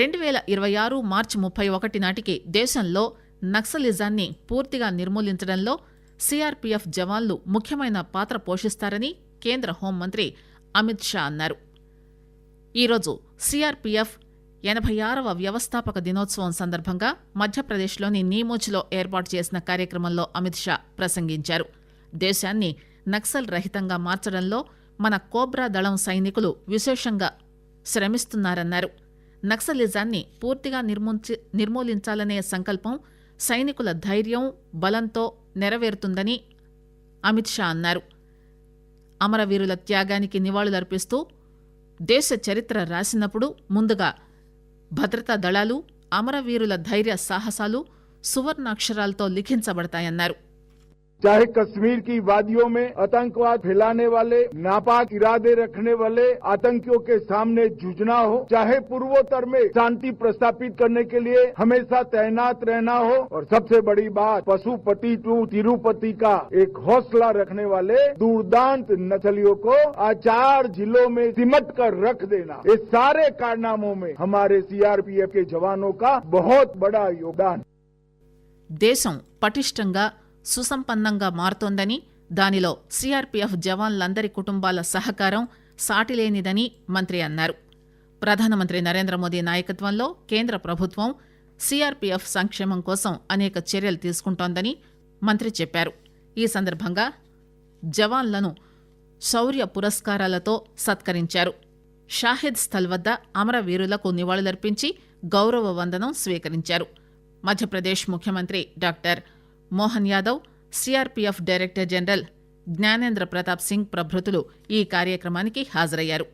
రెండు పేల ఇరవై ఆరు మార్చి ముప్పై ఒకటి నాటికి దేశంలో నక్సలిజాన్ని పూర్తిగా నిర్మూలించడంలో సీఆర్పీఎఫ్ జవాన్లు ముఖ్యమైన పాత్ర పోషిస్తారని కేంద్ర హోంమంత్రి అమిత్ షా అన్నారు. ఈరోజు సీఆర్పీఎఫ్ ఎనభై ఆరవ వ్యవస్థాపక దినోత్సవం సందర్భంగా మధ్యప్రదేశ్లోని నీమోచ్లో ఏర్పాటు చేసిన కార్యక్రమంలో అమిత్ షా ప్రసంగించారు. దేశాన్ని నక్సల్ రహితంగా మార్చడంలో మన కోబ్రా దళం సైనికులు విశేషంగా శ్రమిస్తున్నారన్నారు. నక్సలిజాన్ని పూర్తిగా నిర్మూల్చి నిర్మూలించాలనే సంకల్పం సైనికుల ధైర్యం బలంతో నెరవేరుతుందని అమిత్ షా అన్నారు. అమరవీరుల త్యాగానికి నివాళులర్పిస్తూ దేశ చరిత్ర రాసినప్పుడు ముందుగా భద్రతా దళాలు అమరవీరుల ధైర్య సాహసాలు సువర్ణాక్షరాలతో లిఖించబడతాయన్నారు. चाहे कश्मीर की वादियों में आतंकवाद फैलाने वाले नापाक इरादे रखने वाले आतंकियों के सामने जूझना हो चाहे पूर्वोत्तर में शांति प्रस्थापित करने के लिए हमेशा तैनात रहना हो और सबसे बड़ी बात पशुपति टू तिरुपति का एक हौसला रखने वाले दूरदांत नक्सलियों को आज चार जिलों में सिमट कर रख देना ये सारे कारनामों में हमारे सीआरपीएफ के जवानों का बहुत बड़ा योगदान దేశం పటిష్టంగా సుసంపన్నంగా మారుతోందని దానిలో సీఆర్పీఎఫ్ జవాన్లందరి కుటుంబాల సహకారం సాటిలేనిదని మంత్రి అన్నారు. ప్రధానమంత్రి నరేంద్ర మోదీ నాయకత్వంలో కేంద్ర ప్రభుత్వం సీఆర్పీఎఫ్ సంక్షేమం కోసం అనేక చర్యలు తీసుకుంటోందని మంత్రి చెప్పారు. ఈ సందర్భంగా జవాన్లను శౌర్య పురస్కారాలతో సత్కరించారు. షాహిద్ స్థల్ వద్ద అమరవీరులకు నివాళులర్పించి గౌరవ వందనం స్వీకరించారు. మధ్యప్రదేశ్ ముఖ్యమంత్రి doctor Mohan Yadav CRPF director general Gyanendra Pratap Singh ప్రభృతులు ఈ కార్యక్రమానికి హాజరయ్యారు.